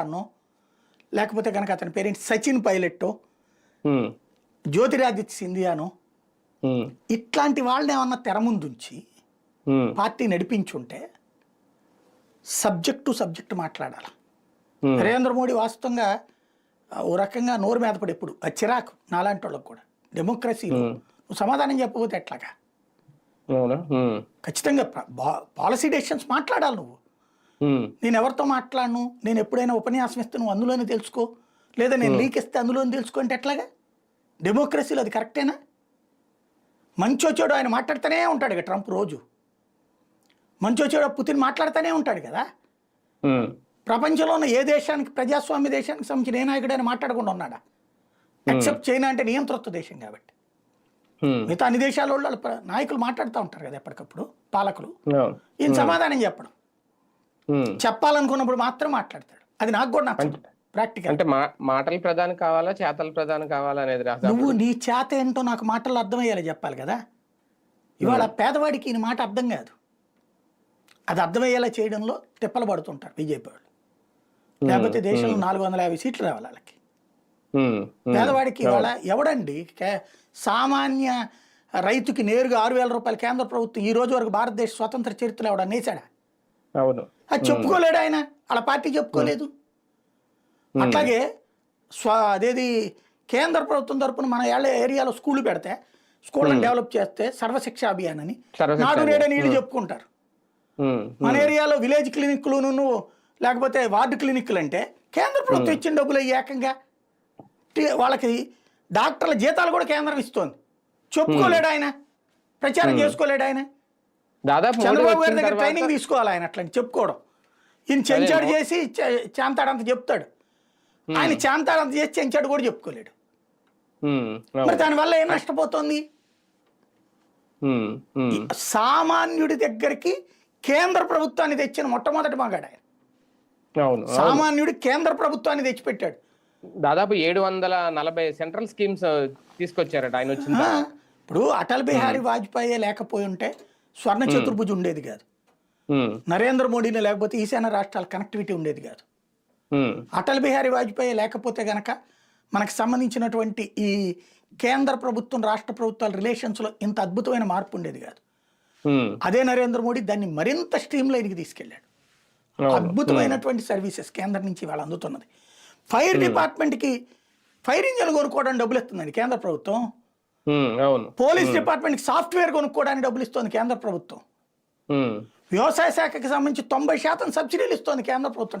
అన్నో లేకపోతే కనుక అతని పేరెంట్? సచిన్ పైలట్టో. జ్యోతిరాదిత్య సింధియానో. ఇట్లాంటి వాళ్ళని ఏమన్నా తెర ముందుంచి పార్టీ నడిపించుంటే సబ్జెక్ట్ టు సబ్జెక్ట్ మాట్లాడాలి. నరేంద్ర మోడీ వాస్తవంగా ఓ రకంగా నోరు మీద పడి ఎప్పుడు ఆ చిరాకు నాలాంటి వాళ్ళకి కూడా. డెమోక్రసీలో. నువ్వు సమాధానం చెప్పకపోతే ఎట్లాగా? ఖచ్చితంగా పాలసీ డెసిషన్స్ మాట్లాడాలి నువ్వు. నేను ఎవరితో మాట్లాడను? నేను ఎప్పుడైనా ఉపన్యాసం ఇస్తే నువ్వు అందులోనే తెలుసుకో. లేదా నేను లీక్ ఇస్తే అందులోనే తెలుసుకో అంటే ఎట్లాగా? డెమోక్రసీలో అది కరెక్టేనా? మంచో చెడు ఆయన మాట్లాడుతూనే ఉంటాడు కదా ట్రంప్ రోజు. మంచో చెడు పుతిన్ మాట్లాడుతూనే ఉంటాడు కదా? ప్రపంచంలో ఉన్న ఏ దేశానికి ప్రజాస్వామ్య దేశానికి సంబంధించిన ఏ నాయకుడైనా మాట్లాడకుండా ఉన్నాడా? ఎక్సెప్ట్ చైనా అంటే నియంతృత్వ దేశం కాబట్టి. మిగతా అన్ని దేశాల వాళ్ళు నాయకులు మాట్లాడుతూ ఉంటారు కదా ఎప్పటికప్పుడు? పాలకులు. ఈయన సమాధానం చెప్పడం. చెప్పాలనుకున్నప్పుడు మాత్రం మాట్లాడతాడు. అది నాకు కూడా నచ్చదు. ప్రాక్టికల్ అంటే మాటలు ప్రధానం కావాలా చేతలు ప్రధానం కావాలా అనేది నువ్వు నీ చేత ఏంటో నాకు మాటలు అర్థమయ్యేలా చెప్పాలి కదా? ఇవాళ పేదవాడికి ఈ మాట అర్థం కాదు. అది అర్థమయ్యేలా చేయడంలో తిప్పలు పడుతుంటారు బీజేపీ వాళ్ళు. లేకపోతే దేశంలో నాలుగు వందల యాభై సీట్లు రావాలి వాళ్ళకి. పేదవాడికి ఇవాళ ఎవడండి? సామాన్య రైతుకి నేరుగా ఆరు వేల రూపాయలు కేంద్ర ప్రభుత్వం ఈ రోజు వరకు భారతదేశ స్వతంత్ర చరిత్రలో ఎవడ నేసాడా అవును. అది చెప్పుకోలేడు ఆయన. వాళ్ళ పార్టీ చెప్పుకోలేదు. అట్లాగే స్వ అదేది కేంద్ర ప్రభుత్వం తరపున మన ఏళ్ళ ఏరియాలో స్కూల్ పెడితే స్కూళ్ళని డెవలప్ చేస్తే సర్వశిక్ష అభియాన్ అని నాడు నేడని వీళ్ళు చెప్పుకుంటారు. మన ఏరియాలో విలేజ్ క్లినిక్లు లేకపోతే వార్డు క్లినిక్లు అంటే కేంద్ర ప్రభుత్వం ఇచ్చిన డబ్బులు ఏకంగా వాళ్ళకి డాక్టర్ల జీతాలు కూడా కేంద్రం ఇస్తోంది. చెప్పుకోలేడు ఆయన. ప్రచారం చేసుకోలేడు ఆయన. దాదాపు చంద్రబాబు గారి దగ్గర ట్రైనింగ్ తీసుకోవాలి ఆయన అట్లా చెప్పుకోవడం. ఈయన చెంచాడు చేసి చాంతాడంత చెప్తాడు. ఆయన చాంతాడంత చేసి చెంచాడు కూడా చెప్పుకోలేడు. మరి దానివల్ల ఏం నష్టపోతుంది? సామాన్యుడి దగ్గరికి కేంద్ర ప్రభుత్వాన్ని తెచ్చిన మొట్టమొదటి మగాడు ఆయన. సామాన్యుడు కేంద్ర ప్రభుత్వాన్ని తెచ్చిపెట్టాడు. దాదాపు ఏడు వందల నలభై సెంట్రల్ స్కీమ్స్ తీసుకొచ్చారట ఆయన వచ్చిన ఇప్పుడు అటల్ బిహారీ వాజ్పేయి లేకపోయి ఉంటే స్వర్ణ చతుర్భుజి ఉండేది కాదు. నరేంద్ర మోడీని లేకపోతే ఈశాన్య రాష్ట్రాల కనెక్టివిటీ ఉండేది కాదు. అటల్ బిహారీ వాజ్పేయి లేకపోతే గనక మనకు సంబంధించినటువంటి ఈ కేంద్ర ప్రభుత్వం రాష్ట్ర ప్రభుత్వాల రిలేషన్స్లో ఇంత అద్భుతమైన మార్పు ఉండేది కాదు. అదే నరేంద్ర మోడీ దాన్ని మరింత స్ట్రీమ్ లైన్కి తీసుకెళ్ళాడు. అవును. అద్భుతమైనటువంటి సర్వీసెస్ కేంద్రం నుంచి వాళ్ళు అందుతున్నది. ఫైర్ డిపార్ట్మెంట్కి ఫైర్ ఇంజన్ కొనుక్కోవడానికి డబ్బులు ఇస్తుందండి కేంద్ర ప్రభుత్వం. పోలీస్ డిపార్ట్మెంట్కి సాఫ్ట్వేర్ కొనుక్కోవడానికి డబ్బులు ఇస్తుంది కేంద్ర ప్రభుత్వం. వ్యవసాయ శాఖకి సంబంధించి తొంభై శాతం సబ్సిడీలు ఇస్తుంది కేంద్ర ప్రభుత్వం.